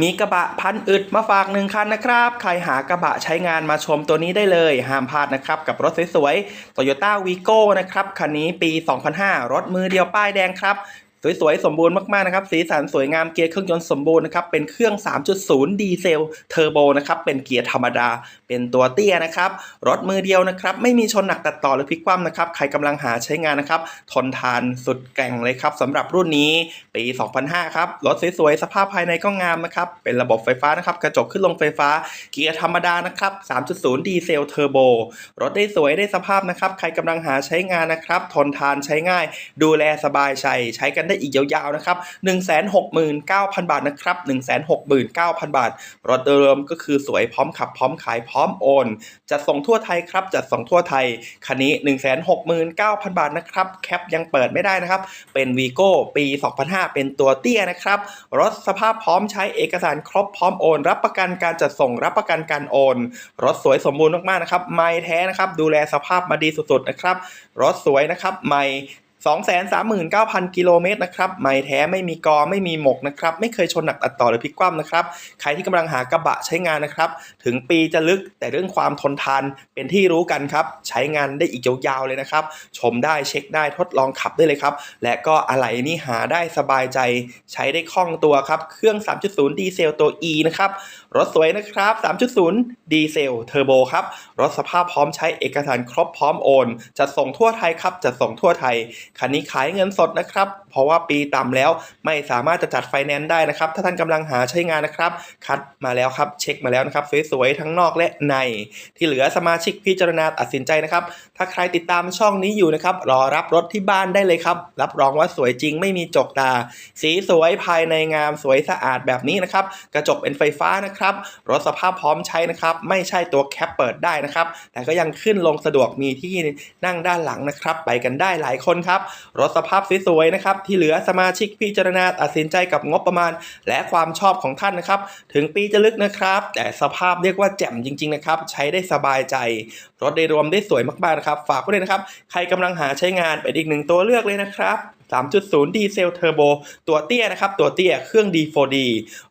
มีกระบะพันอึดมาฝากหนึ่งคันนะครับ ใครหากระบะใช้งานมาชมตัวนี้ได้เลย ห้ามพลาดนะครับ กับรถสวยๆ Toyota Vigo นะครับ คันนี้ปี 2005 รถมือเดียวป้ายแดงครับ สวยๆ สมบูรณ์มากๆนะครับ สีสันสวยงามเกียร์เครื่องยนต์สมบูรณ์นะครับ เป็นเครื่อง 3.0 ดีเซลเทอร์โบนะครับ เป็นเกียร์ธรรมดา เป็นตัวเตี้ยนะครับ รถมือเดียวนะครับ ไม่มีชนหนักตัดต่อหรือพลิกคว่ำนะครับ ใครกำลังหาใช้งานนะครับ ทนทานสุดแกร่งเลยครับสำหรับรุ่นนี้ ปี 2005 ครับ รถสวยๆ สภาพภายในก็งามนะครับ เป็นระบบไฟฟ้านะครับ กระจกขึ้นลงไฟฟ้า เกียร์ธรรมดานะครับ 3.0 ดีเซลเทอร์โบ รถได้สวยได้สภาพนะครับ ใครกำลังหาใช้งานนะครับ ทนทานใช้ง่าย ดูแลสบายใจ ใช้กันได้อีกยาวๆนะครับ 169,000 บาทนะครับ 169,000 บาท รถเดิมก็คือสวยพร้อมขับพร้อมขายพร้อมโอน จัดส่งทั่วไทยครับ จัดส่งทั่วไทย คันนี้ 169,000 บาทนะครับ แคปยังเปิดไม่ได้นะครับ เป็นวีโก้ปี 2005 เป็นตัวเตี้ยนะครับ รถสภาพพร้อมใช้เอกสารครบพร้อมโอน รับประกันการจัดส่งรับประกันการโอน รถสวยสมบูรณ์มากๆนะครับ ไม่แท้นะครับ ดูแลสภาพมาดีสุดๆนะครับ รถสวยนะครับ ไม่ 239,000 กิโลเมตรนะครับไม่แท้ไม่มีกอไม่มีหมกนะครับ ไม่เคยชนหนักตัดต่อหรือพลิกคว่ำนะครับ ใครที่กำลังหากระบะใช้งานนะครับ ถึงปีจะลึกแต่เรื่องความทนทานเป็นที่รู้กันครับ ใช้งานได้อีกยาวๆเลยนะครับ ชมได้เช็คได้ทดลองขับได้เลยครับ และก็อะไหล่นี่หาได้สบายใจ ใช้ได้คล่องตัวครับ เครื่อง 3.0 ดีเซลตัว E นะครับ รถสวยนะครับ 3.0 ดีเซลเทอร์โบครับ รถสภาพพร้อมใช้เอกสารครบพร้อมโอนจัดส่งทั่วไทยครับจัดส่งทั่วไทยคันนี้ขายเงินสดนะครับ เพราะว่าปีต่ำแล้วไม่สามารถจะจัดไฟแนนซ์ได้นะครับ ถ้าท่านกำลังหาใช้งานนะครับ คัดมาแล้วครับ เช็คมาแล้วนะครับ สวยๆ ทั้งนอกและใน ที่เหลือสมาชิกพิจารณาตัดสินใจนะครับ ถ้าใครติดตามช่องนี้อยู่นะครับ รอรับรถที่บ้านได้เลยครับ รับรองว่าสวยจริงไม่มีจกตา สีสวยภายในงามสวยสะอาดแบบนี้นะครับ กระจกเป็นไฟฟ้านะครับ รถสภาพพร้อมใช้นะครับ ไม่ใช่ตัวแคปเปิดได้นะครับ แต่ก็ยังขึ้นลงสะดวกมีที่นั่งด้านหลังนะครับ ไปกันได้หลายคนครับรถสภาพสวยๆนะครับที่เหลือสมาชิกพิจารณาตัดสินใจกับงบประมาณ และความชอบของท่านนะครับ ถึงปีจะลึกนะครับ แต่สภาพเรียกว่าแจ่มจริงๆนะครับใช้ได้สบายใจ รถได้รวมได้สวยมากๆนะครับ ฝากไว้เลยนะครับ ใครกำลังหาใช้งานเป็นอีกหนึ่งตัวเลือกเลยนะครับ 3.0 ดีเซลเทอร์โบ ตัวเตี้ยนะครับ ตัวเตี้ย เครื่อง D4D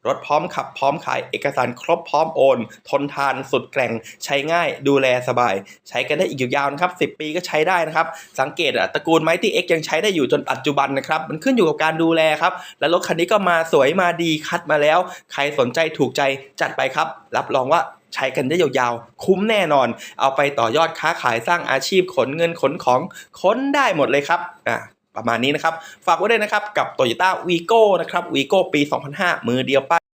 รถพร้อมขับพร้อมขาย เอกสารครบพร้อมโอน ทนทานสุดแกร่ง ใช้ง่าย ดูแลสบาย ใช้กันได้อีกยาวๆนะครับ 10 ปีก็ใช้ได้นะครับ สังเกตอะตระกูลไมตี้เอ็กยังใช้ได้อยู่จนปัจจุบันนะครับ มันขึ้นอยู่กับการดูแลครับ และรถคันนี้ก็มาสวยมาดีคัดมาแล้ว ใครสนใจถูกใจจัดไปครับ รับรองว่าใช้กันได้ยาวๆ คุ้มแน่นอน เอาไปต่อยอดค้าขายสร้างอาชีพขนเงินขนของค้นได้หมดเลยครับ อะ ประมาณนี้นะครับ ฝากไว้ด้วยนะครับกับ Toyota Vigo นะครับ Vigo ปี 2005 มือเดียวป้าย